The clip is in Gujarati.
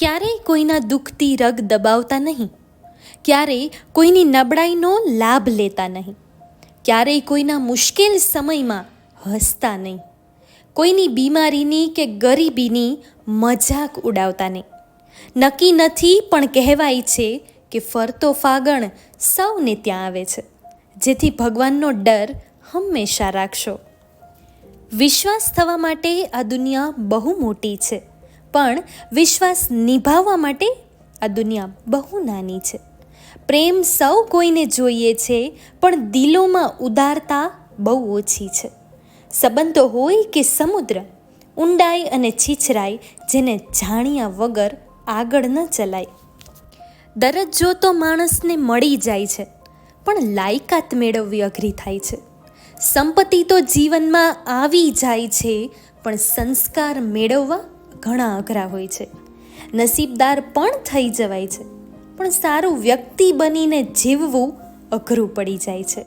ક્યારેય કોઈના દુઃખથી રગ દબાવતા નહીં. ક્યારેય કોઈની નબળાઈનો લાભ લેતા નહીં. ક્યારેય કોઈના મુશ્કેલ સમયમાં હસતા નહીં. કોઈની બીમારીની કે ગરીબીની મજાક ઉડાવતા નહીં. નક્કી નથી પણ કહેવાય છે કે ફરતો ફાગણ સૌને ત્યાં આવે છે. જેથી ભગવાનનો ડર હંમેશા રાખશો. વિશ્વાસ થવા માટે આ દુનિયા બહુ મોટી છે. પણ વિશ્વાસ નિભાવવા માટે આ દુનિયા બહુ નાની છે. પ્રેમ સૌ કોઈને જોઈએ છે, પણ દિલોમાં ઉદારતા બહુ ઓછી છે. સંબંધો હોય કે સમુદ્ર, ઊંડાઈ અને છીછરાઈ જેને જાણ્યા વગર આગળ ન ચલાય. દરજ્જો તો માણસને મળી જાય છે, પણ લાયકાત મેળવવી અઘરી થાય છે. સંપત્તિ તો જીવનમાં આવી જાય છે, પણ સંસ્કાર મેળવવા ઘણા અઘરા હોય છે. નસીબદાર પણ થઈ જવાય છે. પણ સારું વ્યક્તિ બનીને જીવવું અઘરું પડી જાય છે.